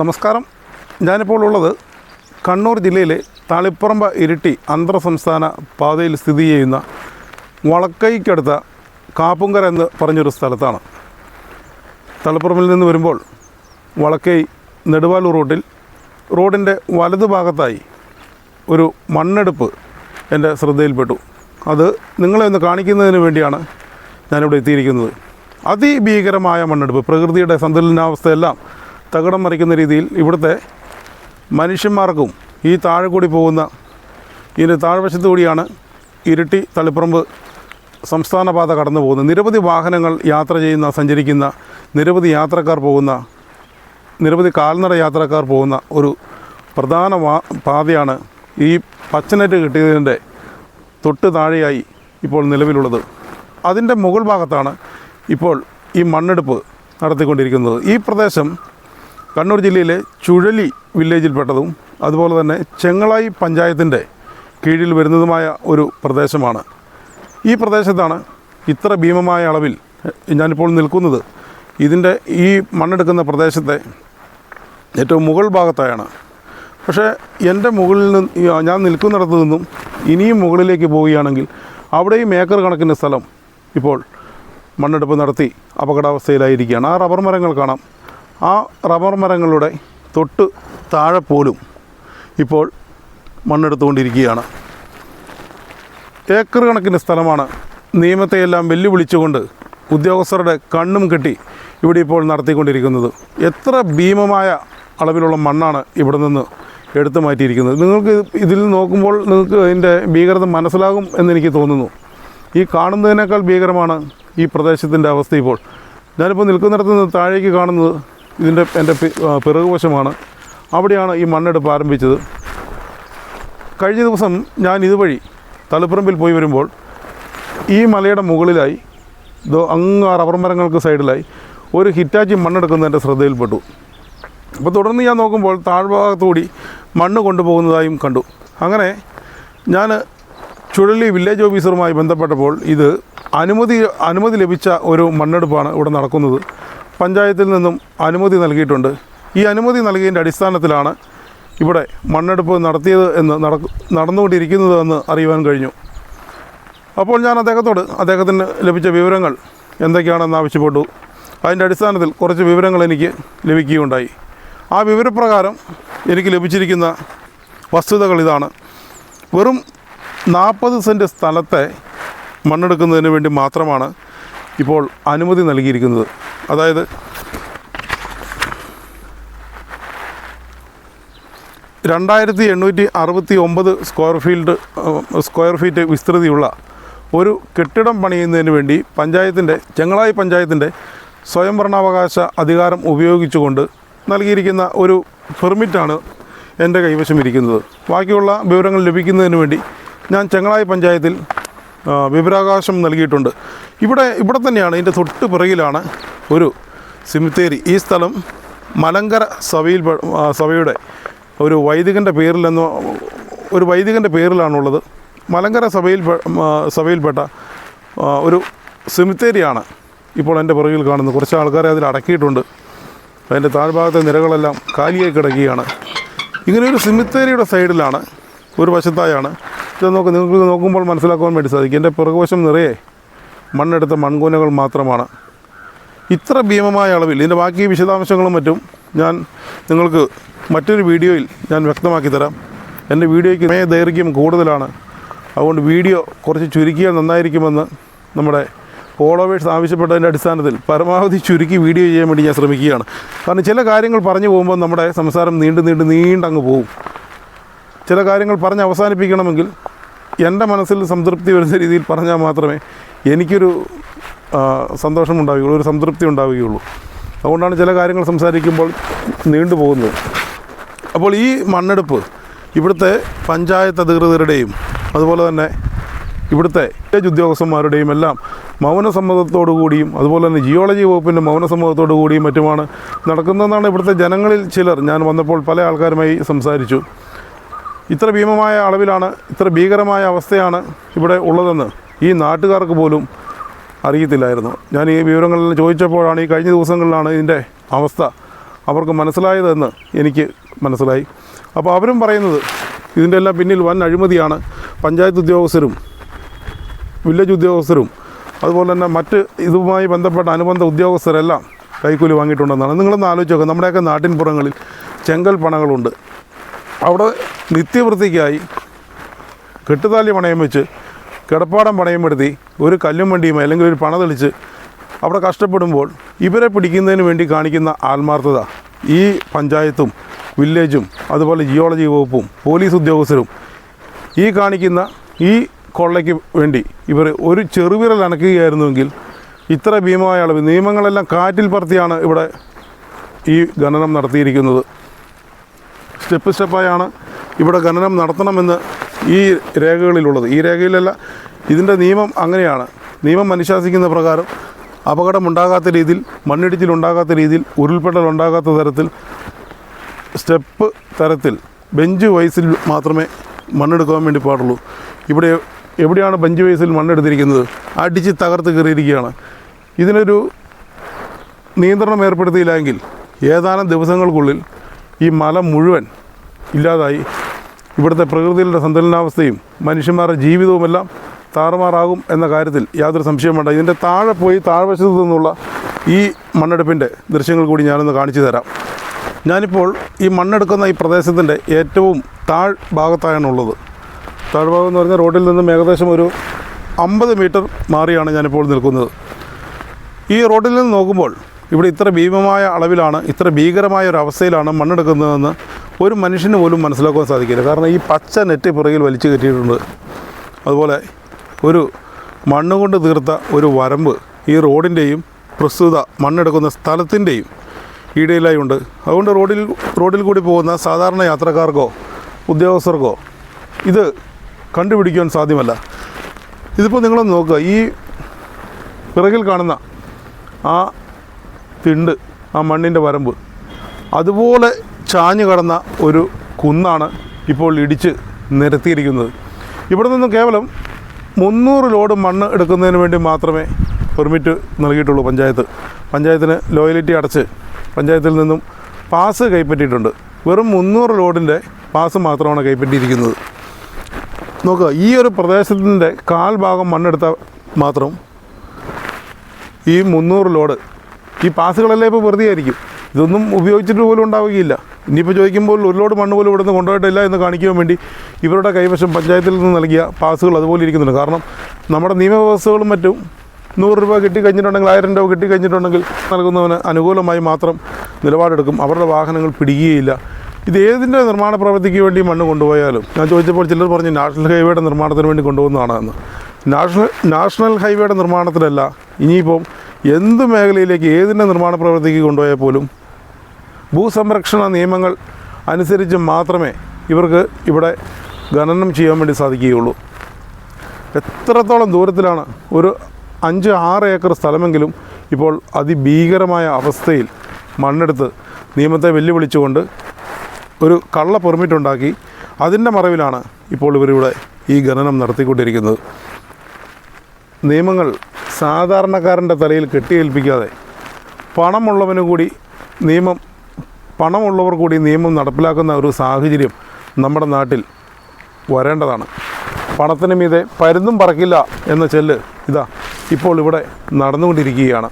നമസ്കാരം. ഞാനിപ്പോൾ ഉള്ളത് കണ്ണൂർ ജില്ലയിലെ തളിപ്പറമ്പ ഇരിട്ടി അന്തർ സംസ്ഥാന പാതയിൽ സ്ഥിതി ചെയ്യുന്ന വളക്കൈക്കടുത്ത കാപ്പുങ്കര എന്ന് പറഞ്ഞൊരു സ്ഥലത്താണ്. തളിപ്പറമ്പിൽ നിന്ന് വരുമ്പോൾ വളക്കൈ നെടുവാലൂർ റോഡിൽ റോഡിന്റെ വലതുഭാഗത്തായി ഒരു മണ്ണെടുപ്പ് എന്റെ ശ്രദ്ധയിൽപ്പെട്ടു. അത് നിങ്ങളെ ഒന്ന് കാണിക്കുന്നതിന് വേണ്ടിയാണ് ഞാനിവിടെ എത്തിയിരിക്കുന്നത്. അതിഭീകരമായ മണ്ണെടുപ്പ് പ്രകൃതിയുടെ സന്തുലനാവസ്ഥയെല്ലാം തകിടം മറിക്കുന്ന രീതിയിൽ ഇവിടുത്തെ മനുഷ്യന്മാർക്കും ഈ താഴെ കൂടി പോകുന്ന ഇതിന്റെ താഴ്വശത്തു കൂടിയാണ് ഇരുട്ടി തളിപ്പറമ്പ് സംസ്ഥാന പാത കടന്നു പോകുന്നത്. നിരവധി വാഹനങ്ങൾ യാത്ര ചെയ്യുന്ന സഞ്ചരിക്കുന്ന നിരവധി യാത്രക്കാർ പോകുന്ന നിരവധി കാൽനട യാത്രക്കാർ പോകുന്ന ഒരു പ്രധാന പാതയാണ് ഈ പച്ചനെറ്റ് കിട്ടിയതിന്റെ തൊട്ട് താഴെയായി ഇപ്പോൾ നിലവിലുള്ളത്. അതിന്റെ മുകൾ ഭാഗത്താണ് ഇപ്പോൾ ഈ മണ്ണെടുപ്പ് നടത്തിക്കൊണ്ടിരിക്കുന്നത്. ഈ പ്രദേശം കണ്ണൂർ ജില്ലയിലെ ചുഴലി വില്ലേജിൽപ്പെട്ടതും അതുപോലെ തന്നെ ചെങ്ങളായി പഞ്ചായത്തിന്റെ കീഴിൽ വരുന്നതുമായ ഒരു പ്രദേശമാണ്. ഈ പ്രദേശത്താണ് ഇത്ര ഭീമമായ അളവിൽ ഞാനിപ്പോൾ നിൽക്കുന്നത്. ഇതിന്റെ ഈ മണ്ണെടുക്കുന്ന പ്രദേശത്തെ ഏറ്റവും മുകൾ ഭാഗത്തായാണ്. പക്ഷേ എന്റെ മുകളിൽ നിന്ന് ഞാൻ നിൽക്കുന്നിടത്ത് നിന്നും ഇനിയും മുകളിലേക്ക് പോവുകയാണെങ്കിൽ അവിടെയും ഏക്കർ കണക്കിന് സ്ഥലം ഇപ്പോൾ മണ്ണെടുപ്പ് നടത്തി അപകടാവസ്ഥയിലായിരിക്കുകയാണ്. ആ റബ്ബർ മരങ്ങൾ കാണാം. ആ റബ്ബർ മരങ്ങളുടെ തൊട്ട് താഴെ പോലും ഇപ്പോൾ മണ്ണെടുത്തുകൊണ്ടിരിക്കുകയാണ്. ഏക്കർ കണക്കിന് സ്ഥലമാണ്. നിയമത്തെയെല്ലാം വെല്ലുവിളിച്ചുകൊണ്ട് ഉദ്യോഗസ്ഥരുടെ കണ്ണും കെട്ടി ഇവിടെ ഇപ്പോൾ നടത്തിക്കൊണ്ടിരിക്കുന്നത്. എത്ര ഭീമമായ അളവിലുള്ള മണ്ണാണ് ഇവിടെ നിന്ന് എടുത്തു മാറ്റിയിരിക്കുന്നത്. നിങ്ങൾക്ക് ഇതിൽ നോക്കുമ്പോൾ നിങ്ങൾക്ക് അതിന്റെ ഭീകരത മനസ്സിലാകും എന്നെനിക്ക് തോന്നുന്നു. ഈ കാണുന്നതിനേക്കാൾ ഭീകരമാണ് ഈ പ്രദേശത്തിന്റെ അവസ്ഥ ഇപ്പോൾ. ഞാനിപ്പോൾ നിൽക്കുന്നിടത്ത് നിന്ന് താഴേക്ക് കാണുന്നത് ഇതിന്റെ എന്റെ പിറകുവശമാണ് അവിടെയാണ് ഈ മണ്ണെടുപ്പ് ആരംഭിച്ചത്. കഴിഞ്ഞ ദിവസം ഞാൻ ഇതുവഴി തളിപ്പറമ്പിൽ പോയി വരുമ്പോൾ ഈ മലയുടെ മുകളിലായി ഇതോ അങ്ങ് റബ്ബർ മരങ്ങൾക്ക് സൈഡിലായി ഒരു ഹിറ്റാച്ചി മണ്ണെടുക്കുന്നത് എന്റെ ശ്രദ്ധയിൽപ്പെട്ടു. അപ്പോൾ തുടർന്ന് ഞാൻ നോക്കുമ്പോൾ താഴ്ഭാഗത്തുകൂടി മണ്ണ് കൊണ്ടുപോകുന്നതായും കണ്ടു. അങ്ങനെ ഞാൻ ചുഴലി വില്ലേജ് ഓഫീസറുമായി ബന്ധപ്പെട്ടപ്പോൾ ഇത് അനുമതി അനുമതി ലഭിച്ച ഒരു മണ്ണെടുപ്പാണ് ഇവിടെ നടക്കുന്നത്. പഞ്ചായത്തിൽ നിന്നും അനുമതി നൽകിയിട്ടുണ്ട്. ഈ അനുമതി നൽകിയതിന്റെ അടിസ്ഥാനത്തിലാണ് ഇവിടെ മണ്ണെടുപ്പ് നടത്തിയത് എന്ന് നടക്കു നടന്നുകൊണ്ടിരിക്കുന്നതെന്ന് അറിയുവാൻ കഴിഞ്ഞു. അപ്പോൾ ഞാൻ അദ്ദേഹത്തോട് അദ്ദേഹത്തിന് ലഭിച്ച വിവരങ്ങൾ എന്തൊക്കെയാണെന്ന് ആവശ്യപ്പെട്ടു. അതിന്റെ അടിസ്ഥാനത്തിൽ കുറച്ച് വിവരങ്ങൾ എനിക്ക് ലഭിക്കുകയുണ്ടായി. ആ വിവരപ്രകാരം എനിക്ക് ലഭിച്ചിരിക്കുന്ന വസ്തുതകൾ ഇതാണ്. വെറും നാൽപ്പത് സെന്റ് സ്ഥലത്തെ മണ്ണെടുക്കുന്നതിന് വേണ്ടി മാത്രമാണ് ഇപ്പോൾ അനുമതി നൽകിയിരിക്കുന്നത്. അതായത് രണ്ടായിരത്തി എണ്ണൂറ്റി അറുപത്തി ഒമ്പത് സ്ക്വയർ ഫീൽഡ് സ്ക്വയർ ഫീറ്റ് വിസ്തൃതിയുള്ള ഒരു കെട്ടിടം പണിയുന്നതിന് വേണ്ടി പഞ്ചായത്തിന്റെ ചെങ്ങളായി പഞ്ചായത്തിന്റെ സ്വയംഭരണാവകാശ അധികാരം ഉപയോഗിച്ചുകൊണ്ട് നൽകിയിരിക്കുന്ന ഒരു പെർമിറ്റാണ് എന്റെ കൈവശം ഇരിക്കുന്നത്. ബാക്കിയുള്ള വിവരങ്ങൾ ലഭിക്കുന്നതിന് വേണ്ടി ഞാൻ ചെങ്ങളായി പഞ്ചായത്തിൽ വിവരാവകാശം നൽകിയിട്ടുണ്ട്. ഇവിടെ ഇവിടെ തന്നെയാണ് ഇതിന്റെ തൊട്ട് പിറകിലാണ് ഒരു സിമിത്തേരി ഈ സ്ഥലം മലങ്കര സഭയിൽ സഭയുടെ ഒരു വൈദികന്റെ പേരിലെന്ന് ഒരു വൈദികന്റെ പേരിലാണുള്ളത്. മലങ്കര സഭയിൽ സഭയിൽപ്പെട്ട ഒരു സിമിത്തേരിയാണ് ഇപ്പോൾ എന്റെ പുറകിൽ കാണുന്നത്. കുറച്ച് ആൾക്കാരെ അതിൽ അടക്കിയിട്ടുണ്ട്. അതിന്റെ താഴ്ഭാഗത്തെ നിരകളെല്ലാം കാലിയായി കിടക്കുകയാണ്. ഇങ്ങനെ ഒരു സിമിത്തേരിയുടെ സൈഡിലാണ് ഒരു വശത്തായാണ്. ഇത് നോക്ക് നിങ്ങൾക്ക് നോക്കുമ്പോൾ മനസ്സിലാക്കുവാൻ വേണ്ടി സാധിക്കും. എന്റെ പുറകുവശം നിറയെ മണ്ണെടുത്ത മൺകൂനകൾ മാത്രമാണ്. ഇത്ര ഭീമമായ അളവിൽ ഇതിന്റെ ബാക്കി വിശദാംശങ്ങളും മറ്റും ഞാൻ നിങ്ങൾക്ക് മറ്റൊരു വീഡിയോയിൽ ഞാൻ വ്യക്തമാക്കി തരാം. എന്റെ വീഡിയോയ്ക്ക് സമയ ദൈർഘ്യം കൂടുതലാണ്. അതുകൊണ്ട് വീഡിയോ കുറച്ച് ചുരുക്കിയാൽ നന്നായിരിക്കുമെന്ന് നമ്മുടെ ഫോളോവേഴ്സ് ആവശ്യപ്പെട്ടതിന്റെ അടിസ്ഥാനത്തിൽ പരമാവധി ചുരുക്കി വീഡിയോ ചെയ്യാൻ വേണ്ടി ഞാൻ ശ്രമിക്കുകയാണ്. കാരണം ചില കാര്യങ്ങൾ പറഞ്ഞു പോകുമ്പോൾ നമ്മുടെ സംസാരം നീണ്ടു നീണ്ട് നീണ്ടങ്ങ് പോകും ചില കാര്യങ്ങൾ പറഞ്ഞ് അവസാനിപ്പിക്കണമെങ്കിൽ എന്റെ മനസ്സിൽ സംതൃപ്തി വരുന്ന രീതിയിൽ പറഞ്ഞാൽ മാത്രമേ എനിക്കൊരു സന്തോഷമുണ്ടാവുകയുള്ളൂ ഒരു സംതൃപ്തി ഉണ്ടാവുകയുള്ളൂ. അതുകൊണ്ടാണ് ചില കാര്യങ്ങൾ സംസാരിക്കുമ്പോൾ നീണ്ടു പോകുന്നത്. അപ്പോൾ ഈ മണ്ണെടുപ്പ് ഇവിടുത്തെ പഞ്ചായത്ത് അധികൃതരുടെയും അതുപോലെ തന്നെ ഇവിടുത്തെ ഉദ്യോഗസ്ഥന്മാരുടെയും എല്ലാം മൗനസമ്മതത്തോടു കൂടിയും അതുപോലെ തന്നെ ജിയോളജി വകുപ്പിന്റെ മൗനസമ്മതത്തോടു കൂടിയും മറ്റുമാണ് നടക്കുന്നതെന്നാണ് ഇവിടുത്തെ ജനങ്ങളിൽ ചിലർ ഞാൻ വന്നപ്പോൾ പല ആൾക്കാരുമായി സംസാരിച്ചു. ഇത്ര ഭീമമായ അളവിലാണ് ഇത്ര ഭീകരമായ അവസ്ഥയാണ് ഇവിടെ ഉള്ളതെന്ന് ഈ നാട്ടുകാർക്ക് പോലും അറിയത്തില്ലായിരുന്നു. ഞാൻ ഈ വിവരങ്ങളെല്ലാം ചോദിച്ചപ്പോഴാണ് ഈ കഴിഞ്ഞ ദിവസങ്ങളിലാണ് ഇതിന്റെ അവസ്ഥ അവർക്ക് മനസ്സിലായതെന്ന് എനിക്ക് മനസ്സിലായി. അപ്പോൾ അവരും പറയുന്നത് ഇതിന്റെ എല്ലാം പിന്നിൽ വൻ അഴിമതിയാണ്. പഞ്ചായത്ത് ഉദ്യോഗസ്ഥരും വില്ലേജ് ഉദ്യോഗസ്ഥരും അതുപോലെ തന്നെ മറ്റ് ഇതുമായി ബന്ധപ്പെട്ട അനുബന്ധ ഉദ്യോഗസ്ഥരെല്ലാം കൈക്കൂലി വാങ്ങിയിട്ടുണ്ടെന്നാണ്. നിങ്ങളൊന്ന് ആലോചിച്ച് നോക്കുക നമ്മുടെയൊക്കെ നാട്ടിൻപുറങ്ങളിൽ ചെങ്കൽ പണകളുണ്ട്. അവിടെ നിത്യവൃത്തിക്കായി കെട്ടുതാലി പണയം വെച്ച് കിടപ്പാടം പണയം പെടുത്തി ഒരു കല്ലും വണ്ടിയും അല്ലെങ്കിൽ ഒരു പണ തെളിച്ച് അവിടെ കഷ്ടപ്പെടുമ്പോൾ ഇവരെ പിടിക്കുന്നതിന് വേണ്ടി കാണിക്കുന്ന ആത്മാർത്ഥത ഈ പഞ്ചായത്തും വില്ലേജും അതുപോലെ ജിയോളജി വകുപ്പും പോലീസ് ഉദ്യോഗസ്ഥരും ഈ കാണിക്കുന്ന ഈ കൊള്ളയ്ക്ക് വേണ്ടി ഇവർ ഒരു ചെറുവിരൽ അനക്കുകയായിരുന്നുവെങ്കിൽ ഇത്ര ഭീമമായ അളവ് നിയമങ്ങളെല്ലാം കാറ്റിൽ പറത്തിയാണ് ഇവിടെ ഈ ഖനനം നടത്തിയിരിക്കുന്നത്. സ്റ്റെപ്പ് സ്റ്റെപ്പായാണ് ഇവിടെ ഖനനം നടത്തണമെന്ന് ഈ രേഖകളിലുള്ളത്. ഈ രേഖയിലല്ല ഇതിന്റെ നിയമം അങ്ങനെയാണ്. നിയമം അനുശാസിക്കുന്ന പ്രകാരം അപകടമുണ്ടാകാത്ത രീതിയിൽ മണ്ണിടിച്ചിലുണ്ടാകാത്ത രീതിയിൽ ഉരുൾപൊട്ടൽ ഉണ്ടാകാത്ത തരത്തിൽ സ്റ്റെപ്പ് തരത്തിൽ ബെഞ്ച് വൈസിൽ മാത്രമേ മണ്ണെടുക്കാൻ വേണ്ടി പാടുള്ളൂ. ഇവിടെ എവിടെയാണ് ബെഞ്ച് വൈസിൽ മണ്ണെടുത്തിരിക്കുന്നത്? അടിച്ച് തകർത്ത് കയറിയിരിക്കുകയാണ്. ഇതിനൊരു നിയന്ത്രണം ഏർപ്പെടുത്തിയില്ലെങ്കിൽ ഏതാനും ദിവസങ്ങൾക്കുള്ളിൽ ഈ മല മുഴുവൻ ഇല്ലാതായി ഇവിടുത്തെ പ്രകൃതിയുടെ സന്തുലനാവസ്ഥയും മനുഷ്യന്മാരുടെ ജീവിതവുമെല്ലാം താറുമാറാകും എന്ന കാര്യത്തിൽ യാതൊരു സംശയം വേണ്ട. ഇതിന്റെ താഴെ പോയി താഴ്വശത്തു നിന്നുള്ള ഈ മണ്ണെടുപ്പിന്റെ ദൃശ്യങ്ങൾ കൂടി ഞാനൊന്ന് കാണിച്ചു തരാം. ഞാനിപ്പോൾ ഈ മണ്ണെടുക്കുന്ന ഈ പ്രദേശത്തിന്റെ ഏറ്റവും താഴ് ഭാഗത്തായാണുള്ളത്. താഴ്ഭാഗം എന്ന് പറഞ്ഞാൽ റോഡിൽ നിന്നും ഏകദേശം ഒരു അമ്പത് മീറ്റർ മാറിയാണ് ഞാനിപ്പോൾ നിൽക്കുന്നത്. ഈ റോഡിൽ നിന്ന് നോക്കുമ്പോൾ ഇവിടെ ഇത്ര ഭീമമായ അളവിലാണ് ഇത്ര ഭീകരമായ ഒരു അവസ്ഥയിലാണ് മണ്ണെടുക്കുന്നതെന്ന് ഒരു മനുഷ്യന് പോലും മനസ്സിലാക്കാൻ സാധിക്കില്ല. കാരണം ഈ പച്ച നെറ്റ് പുറകിൽ വലിച്ചു കെട്ടിയിട്ടുണ്ട്. അതുപോലെ ഒരു മണ്ണ് കൊണ്ട് തീർത്ത ഒരു വരമ്പ് ഈ റോഡിന്റെയും പ്രസ്തുത മണ്ണെടുക്കുന്ന സ്ഥലത്തിന്റെയും ഇടയിലായി ഉണ്ട്. അതുകൊണ്ട് റോഡിൽ റോഡിൽ കൂടി പോകുന്ന സാധാരണ യാത്രക്കാർക്കോ ഉദ്യോഗസ്ഥർക്കോ ഇത് കണ്ടുപിടിക്കുവാൻ സാധ്യമല്ല. ഇതിപ്പോൾ നിങ്ങളൊന്ന് നോക്കുക. ഈ പിറകിൽ കാണുന്ന ആ തിണ്ട് ആ മണ്ണിന്റെ വരമ്പ് അതുപോലെ ചാഞ്ഞു കടന്ന ഒരു കുന്നാണ് ഇപ്പോൾ ഇടിച്ച് നിരത്തിയിരിക്കുന്നത്. ഇവിടെ നിന്നും കേവലം മുന്നൂറ് ലോഡ് മണ്ണ് എടുക്കുന്നതിന് വേണ്ടി മാത്രമേ പെർമിറ്റ് നൽകിയിട്ടുള്ളൂ പഞ്ചായത്ത്. പഞ്ചായത്തിന് ലോയലിറ്റി അടച്ച് പഞ്ചായത്തിൽ നിന്നും പാസ് കൈപ്പറ്റിയിട്ടുണ്ട്. വെറും മുന്നൂറ് ലോഡിന്റെ പാസ് മാത്രമാണ് കൈപ്പറ്റിയിരിക്കുന്നത്. നോക്കുക ഈ ഒരു പ്രദേശത്തിന്റെ കാൽ ഭാഗം മണ്ണെടുത്താൽ മാത്രം ഈ മുന്നൂറ് ലോഡ് ഈ പാസുകളെല്ലാം ഇപ്പോൾ വെറുതെ ആയിരിക്കും ഇതൊന്നും ഉപയോഗിച്ചിട്ട് പോലും ഉണ്ടാവുകയില്ല. ഇനിയിപ്പോൾ ചോദിക്കുമ്പോൾ ഒരു ലോഡ് മണ്ണ് പോലും ഇവിടുന്ന് കൊണ്ടുപോയിട്ടില്ല എന്ന് കാണിക്കാൻ വേണ്ടി ഇവരുടെ കൈവശം പഞ്ചായത്തിൽ നിന്ന് നൽകിയ പാസുകൾ അതുപോലെ ഇരിക്കുന്നുണ്ട്. കാരണം നമ്മുടെ നിയമവ്യവസ്ഥകളും മറ്റും നൂറ് രൂപ കിട്ടിക്കഴിഞ്ഞിട്ടുണ്ടെങ്കിൽ ആയിരം രൂപ കിട്ടിക്കഴിഞ്ഞിട്ടുണ്ടെങ്കിൽ നൽകുന്നവന് അനുകൂലമായി മാത്രം നിലപാടെടുക്കും. അവരുടെ വാഹനങ്ങൾ പിടിക്കുകയില്ല. ഇത് ഏതിന്റെ നിർമ്മാണ പ്രവൃത്തിക്ക് വേണ്ടി മണ്ണ് കൊണ്ടുപോയാലും? ഞാൻ ചോദിച്ചപ്പോൾ ചിലർ പറഞ്ഞു നാഷണൽ ഹൈവേയുടെ നിർമ്മാണത്തിന് വേണ്ടി കൊണ്ടുപോകുന്നതാണ് എന്ന്. നാഷണൽ നാഷണൽ ഹൈവേയുടെ നിർമ്മാണത്തിലല്ല ഇനിയിപ്പം എന്ത് മേഖലയിലേക്ക് ഏതിന്റെ നിർമ്മാണ പ്രവൃത്തിക്ക് കൊണ്ടുപോയാൽ പോലും ഭൂസംരക്ഷണ നിയമങ്ങൾ അനുസരിച്ച് മാത്രമേ ഇവർക്ക് ഇവിടെ ഖനനം ചെയ്യാൻ വേണ്ടി സാധിക്കുകയുള്ളൂ. എത്രത്തോളം ദൂരത്തിലാണ് ഒരു അഞ്ച് ആറ് ഏക്കർ സ്ഥലമെങ്കിലും ഇപ്പോൾ അതിഭീകരമായ അവസ്ഥയിൽ മണ്ണെടുത്ത് നിയമത്തെ വെല്ലുവിളിച്ചുകൊണ്ട് ഒരു കള്ള പെർമിറ്റ് ഉണ്ടാക്കി അതിന്റെ മറവിലാണ് ഇപ്പോൾ ഇവരിവിടെ ഈ ഖനനം നടത്തിക്കൊണ്ടിരിക്കുന്നത്. നിയമങ്ങൾ സാധാരണക്കാരന്റെ തലയിൽ കെട്ടിയേൽപ്പിക്കാതെ പണമുള്ളവനു കൂടി നിയമം പണമുള്ളവർ കൂടി നിയമം നടപ്പിലാക്കുന്ന ഒരു സാഹചര്യം നമ്മുടെ നാട്ടിൽ വരേണ്ടതാണ്. പണത്തിന് മീതെ പരുന്നും പറക്കില്ല എന്ന ചെല്ല് ഇതാ ഇപ്പോൾ ഇവിടെ നടന്നുകൊണ്ടിരിക്കുകയാണ്.